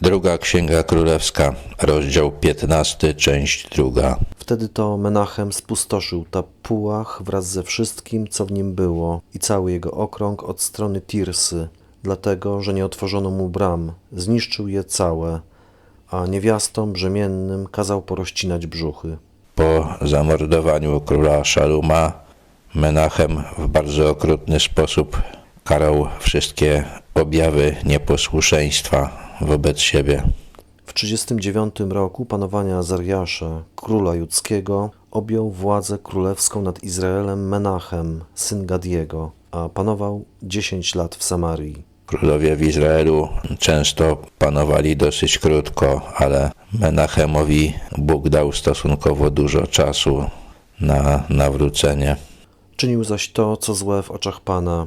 Druga Księga Królewska, rozdział 15, część druga. Wtedy to Menachem spustoszył Tapuach wraz ze wszystkim, co w nim było i cały jego okrąg od strony Tirsy, dlatego, że nie otworzono mu bram, zniszczył je całe, a niewiastom brzemiennym kazał porościnać brzuchy. Po zamordowaniu króla Szaluma, Menachem w bardzo okrutny sposób karał wszystkie objawy nieposłuszeństwa wobec siebie. W 39 roku panowania Azariasza, króla judzkiego, objął władzę królewską nad Izraelem Menachem, syn Gadiego, a panował 10 lat w Samarii. Królowie w Izraelu często panowali dosyć krótko, ale Menachemowi Bóg dał stosunkowo dużo czasu na nawrócenie. Czynił zaś to, co złe w oczach Pana.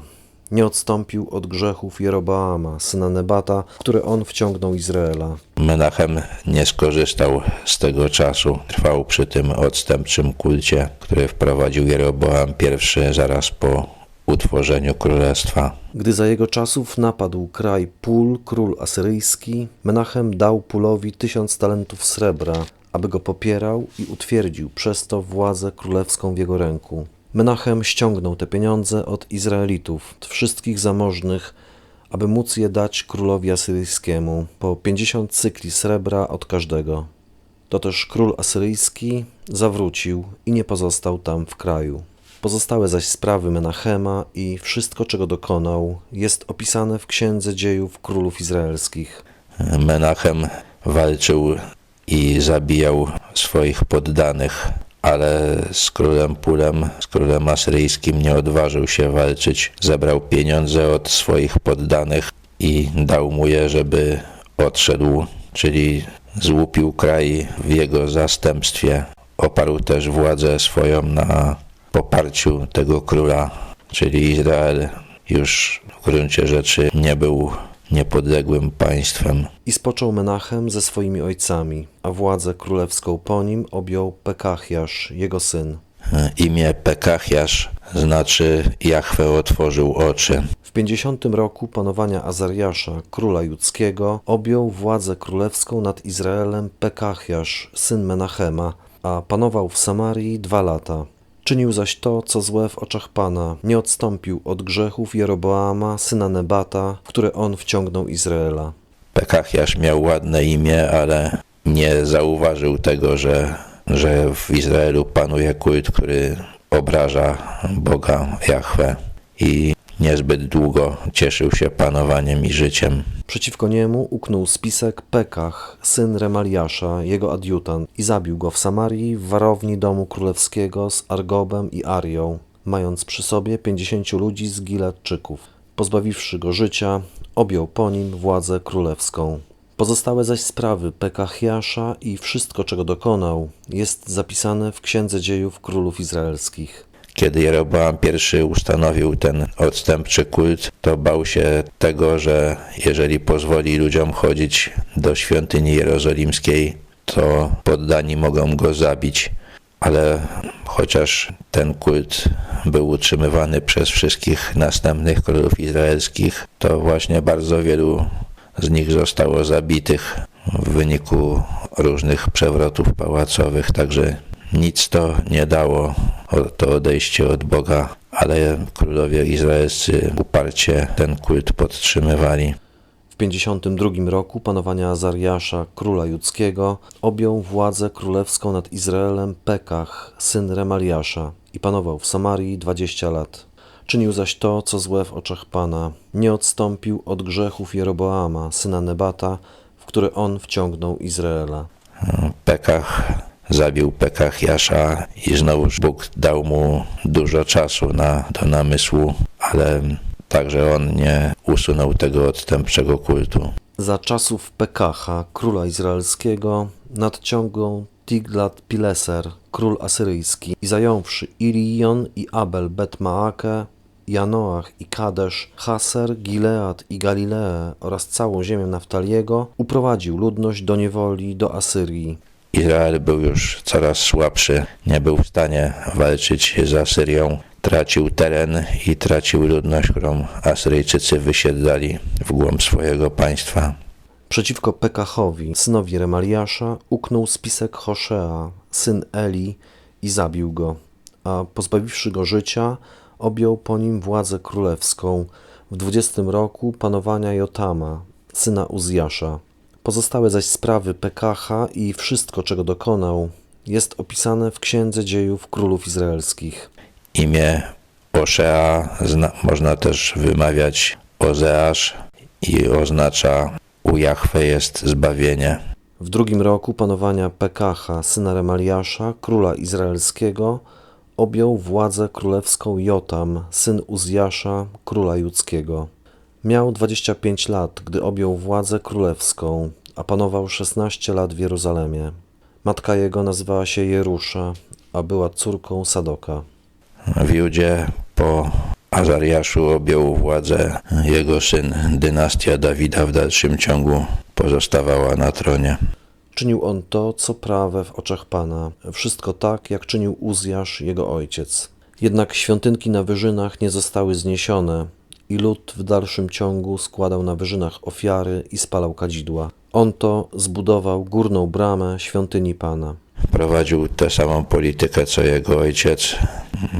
Nie odstąpił od grzechów Jeroboama, syna Nebata, w które on wciągnął Izraela. Menachem nie skorzystał z tego czasu. Trwał przy tym odstępczym kulcie, który wprowadził Jeroboam I zaraz po utworzeniu królestwa. Gdy za jego czasów napadł kraj Pul, król asyryjski, Menachem dał Pulowi tysiąc talentów srebra, aby go popierał i utwierdził przez to władzę królewską w jego ręku. Menachem ściągnął te pieniądze od Izraelitów, od wszystkich zamożnych, aby móc je dać królowi asyryjskiemu, po pięćdziesiąt cykli srebra od każdego. To też król asyryjski zawrócił i nie pozostał tam w kraju. Pozostałe zaś sprawy Menachema i wszystko, czego dokonał, jest opisane w Księdze Dziejów Królów Izraelskich. Menachem walczył i zabijał swoich poddanych, ale z królem Pulem, z królem asyryjskim nie odważył się walczyć. Zebrał pieniądze od swoich poddanych i dał mu je, żeby odszedł, czyli złupił kraj w jego zastępstwie. Oparł też władzę swoją na poparciu tego króla, czyli Izrael już w gruncie rzeczy nie był niepodległym państwem. I spoczął Menachem ze swoimi ojcami, a władzę królewską po nim objął Pekachiasz, jego syn. Imię Pekachiasz znaczy Jahwe otworzył oczy. W pięćdziesiątym roku panowania Azariasza, króla judzkiego, objął władzę królewską nad Izraelem Pekachiasz, syn Menachema, a panował w Samarii dwa lata. Czynił zaś to, co złe w oczach Pana, nie odstąpił od grzechów Jeroboama, syna Nebata, w które on wciągnął Izraela. Pekachiasz miał ładne imię, ale nie zauważył tego, że, że w Izraelu panuje kult, który obraża Boga Jahwe i niezbyt długo cieszył się panowaniem i życiem. Przeciwko niemu uknął spisek Pekach, syn Remaliasza, jego adiutant, i zabił go w Samarii w warowni domu królewskiego z Argobem i Arią, mając przy sobie pięćdziesięciu ludzi z Gileadczyków. Pozbawiwszy go życia, objął po nim władzę królewską. Pozostałe zaś sprawy Pekachiasza i wszystko, czego dokonał, jest zapisane w Księdze Dziejów Królów Izraelskich. Kiedy Jeroboam I ustanowił ten odstępczy kult, to bał się tego, że jeżeli pozwoli ludziom chodzić do świątyni jerozolimskiej, to poddani mogą go zabić. Ale chociaż ten kult był utrzymywany przez wszystkich następnych królów izraelskich, to właśnie bardzo wielu z nich zostało zabitych w wyniku różnych przewrotów pałacowych, także nic to nie dało, to odejście od Boga, ale królowie izraelscy uparcie ten kult podtrzymywali. W 52 roku panowania Azariasza, króla judzkiego, objął władzę królewską nad Izraelem Pekach, syn Remaliasza, i panował w Samarii 20 lat. Czynił zaś to, co złe w oczach Pana. Nie odstąpił od grzechów Jeroboama, syna Nebata, w które on wciągnął Izraela. Pekach zabił Pekachiasza i znowuż Bóg dał mu dużo czasu na, do namysłu, ale także on nie usunął tego odstępczego kultu. Za czasów Pekacha, króla izraelskiego, nadciągał Tiglat-Pileser, król asyryjski, i zająwszy Irion i Abel Bet-Maakę, Janoach i Kadesz, Haser, Gilead i Galileę oraz całą ziemię Naftaliego, uprowadził ludność do niewoli do Asyrii. Izrael był już coraz słabszy, nie był w stanie walczyć z Asyrią. Tracił teren i tracił ludność, którą Asyryjczycy wysiedlali w głąb swojego państwa. Przeciwko Pekachowi, synowi Remaliasza, uknął spisek Hoszea, syn Eli, i zabił go, a pozbawiwszy go życia, objął po nim władzę królewską w dwudziestym roku panowania Jotama, syna Uzjasza. Pozostałe zaś sprawy Pekacha i wszystko, czego dokonał, jest opisane w Księdze Dziejów Królów Izraelskich. Imię Oszea można też wymawiać Ozeasz i oznacza u Jahwe jest zbawienie. W drugim roku panowania Pekacha, syna Remaliasza, króla izraelskiego, objął władzę królewską Jotam, syn Uzjasza, króla judzkiego. Miał 25 lat, gdy objął władzę królewską, a panował 16 lat w Jerozolimie. Matka jego nazywała się Jerusza, a była córką Sadoka. W Judzie po Azariaszu objął władzę jego syn. Dynastia Dawida w dalszym ciągu pozostawała na tronie. Czynił on to, co prawe w oczach Pana, wszystko tak, jak czynił Uzjasz, jego ojciec. Jednak świątynki na wyżynach nie zostały zniesione i lud w dalszym ciągu składał na wyżynach ofiary i spalał kadzidła. On to zbudował górną bramę świątyni Pana. Prowadził tę samą politykę co jego ojciec.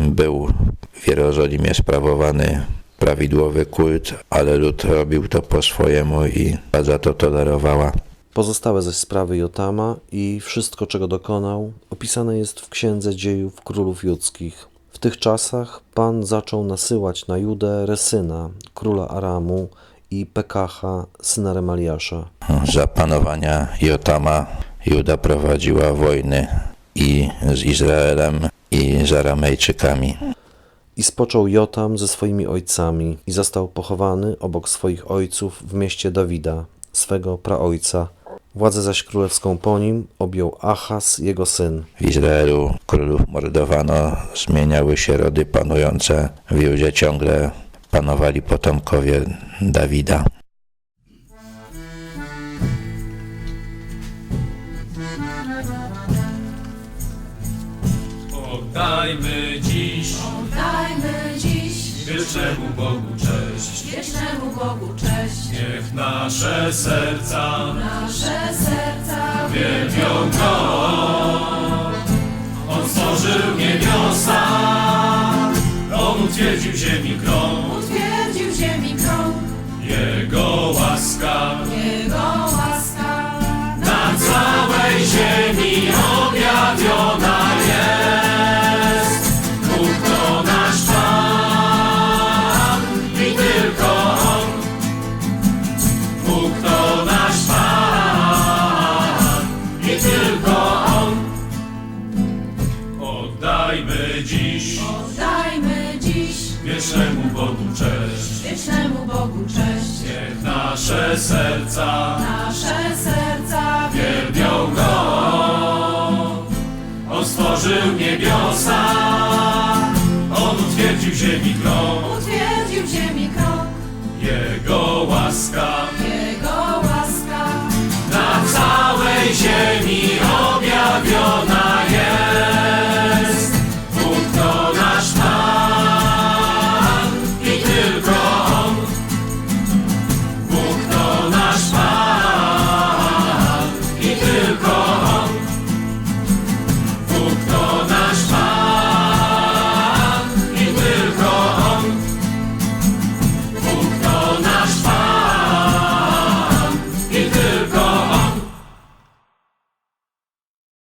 Był w Jerozolimie sprawowany prawidłowy kult, ale lud robił to po swojemu i władza to tolerowała. Pozostałe zaś sprawy Jotama i wszystko, czego dokonał, opisane jest w Księdze Dziejów Królów Judzkich. W tych czasach Pan zaczął nasyłać na Judę Resyna, króla Aramu i Pekacha, syna Remaliasza. Za panowania Jotama Juda prowadziła wojny i z Izraelem i z Aramejczykami. I spoczął Jotam ze swoimi ojcami i został pochowany obok swoich ojców w mieście Dawida, swego praojca. Władzę zaś królewską po nim objął Achaz, jego syn. W Izraelu królów mordowano, zmieniały się rody panujące. W Judzie ciągle panowali potomkowie Dawida. Oddajmy dziś Dajmy dziś wiecznemu Bogu cześć. wiecznemu Bogu cześć. Niech nasze serca Nasze serca wielbią Go. On stworzył niebiosa, On utwierdził ziemi krąg. utwierdził ziemi krąg. Jego łaska wiecznemu Bogu cześć. Niech nasze serca Nasze serca wielbią Go. On stworzył niebiosa, On utwierdził ziemi krąg.